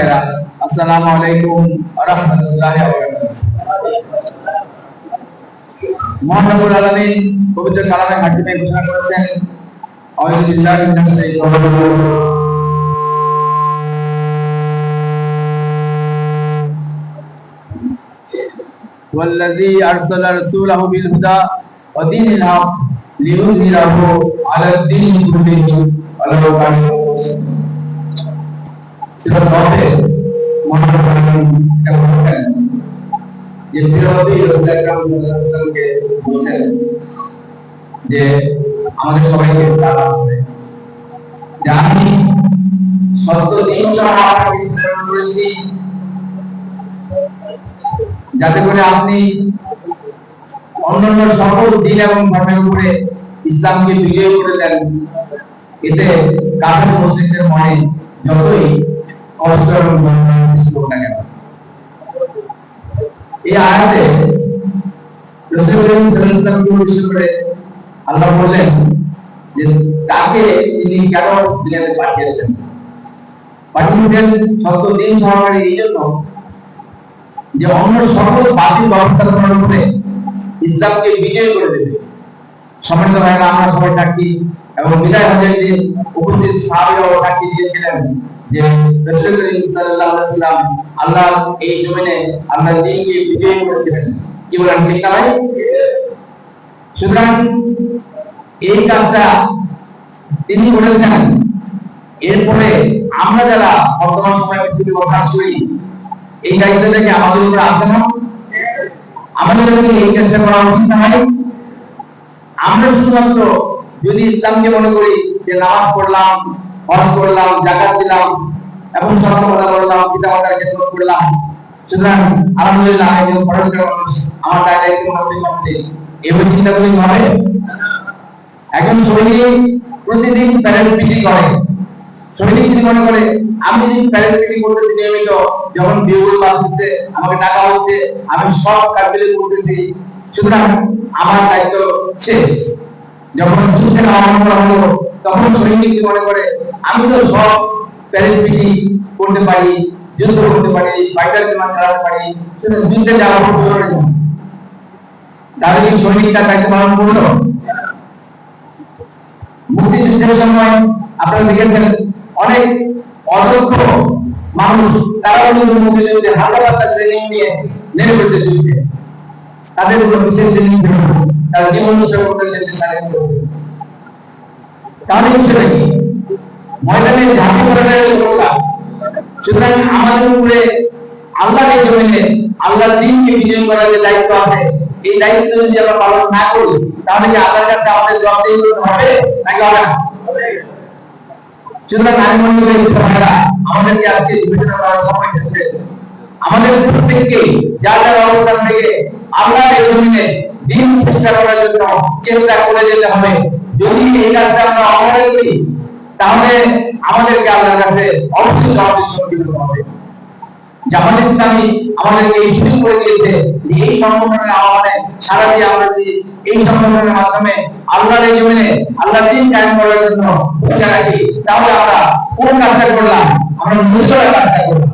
ভাইরা আসসালামু আলাইকুম ওয়া রাহমাতুল্লাহি ওয়া বারাকাতুহু মহান রব্বুল আলামিন পবিত্র কালামে হাকিমে ঘোষণা করেছেন আউযু বিল্লাহি মিনাশ শাইতানির রাজিম والذي أرسل رسوله بالهدى ودين الحق ليظهره على الدين كله ولو كان যাতে করে আপনি অন্যান্য সকল দিন এবং ধর্মের উপরে ইসলামকে বিজয় করে দেন। এতে কাফের মুসলিমদের মনে যতই কষ্ট এবং কেন এই আয়াতে করে আল্লাহ বললেন যে তাকে তিনি কেন দুনিয়াতে পাঠিয়েছেন? সত্য দিন সহকারে এই জন্য যে অন্য সকল বাতিল ব্যবস্থাপনার উপরে ইসলামকে বিজয় করে দেবে। সম্মানিত ভাইরা, আমরা সবাই সাক্ষী এবং বিদায় হজের উপস্থিত সাহাবীরাও সাক্ষী দিয়েছিলেন। যে রাসূল করিম সাল্লাল্লাহু আলাইহি আল্লাহ এই জমিনে আল্লাহ দিনকে বিজয় করেছিলেন। কি বলেন সুতরাং এই কাজটা তিনি করেছেন। এরপরে আমরা যারা বর্তমান সময়ে পৃথিবী প্রকাশ করি, এই দায়িত্বটা কি আমাদের উপরে আছে না। আমাদের কি এই কাজটা করা উচিত না আমরা শুধুমাত্র যদি ইসলামকে মনে করি যে নামাজ পড়লাম হজ করলাম, জাকাত দিলাম এবং কথা বললাম পিতা মাতার খেদমত করলাম। সুতরাং আলহামদুলিল্লাহ, আমি পড়াশোনার মানুষ, আমার দায়িত্ব মোটামুটি করতে এভাবে চিন্তা করলে হবে? একজন শহীদ প্রতিদিন প্যারেন্ট মিটিং করে। শহীদ যদি মনে করে, আমি যদি প্যারেন্ট মিটিং করতেছি নিয়মিত, যখন বিউল বাঁচতেছে আমাকে টাকা হচ্ছে, আমি সব কাজগুলি করতেছি, সুতরাং আমার দায়িত্ব শেষ। যখন যুদ্ধের আহ্বান করা হলো তখন সৈনিক মনে করে আমি তো সব প্যারেন্ট করতে পারি, যুদ্ধ করতে পারি ফাইটার বিমান চালাতে পারি সুতরাং যুদ্ধে যাওয়া খুব জরুরি তাহলে কি সৈনিক তার দায়িত্ব পালন করল। মুক্তিযুদ্ধের সময় আপনারা দেখেছেন অনেক অদক্ষ মানুষ তারা কিন্তু মুক্তিযুদ্ধে হালকা পাতলা ট্রেনিং নিয়ে নেমে পড়তে যুদ্ধে। তাদের কোনো বিশেষ ট্রেনিং। তারা জীবন উৎসর্গ করে দেশে স্বাধীন করেছে বিষয়টা কি ময়দানে ঝাঁপি পড়ে লোকটা সুতরাং আমাদের উপরে আল্লাহকে জমিনে দিনকে করার যে দায়িত্ব আছে, এই দায়িত্ব যদি আমরা পালন না করি, তাহলে কি আল্লাহর কাছে আমাদের জবাবদিহি হবে? নাকি হবে না? সুতরাং আমি মনে করি আজকে বিবেচনা করার সময় আমাদের প্রত্যেককে, যার যার অবস্থান থেকে আল্লাহর জমিনে দিন চেষ্টা করার জন্য চেষ্টা করে যেতে হবে। যদি এই কাজটা আমরা অবহেলা করি, তাহলে আমাদেরকে আল্লাহর কাছে অবশ্যই জবাবদিহি সম্মুখীন হবে। জামাত ইসলামী আমাদেরকে এই সুযোগ করে দিয়েছে এই সংগঠনের আহ্বানে সারা দিয়ে আমরা যদি এই সংগঠনের মাধ্যমে আল্লাহর এই জমিনে আল্লাহ দিন কায়েম করার জন্য ভূমিকা রাখি, তাহলে আমরা কোন কাজটা করলাম, আমরা মুসলের কাজটা করলাম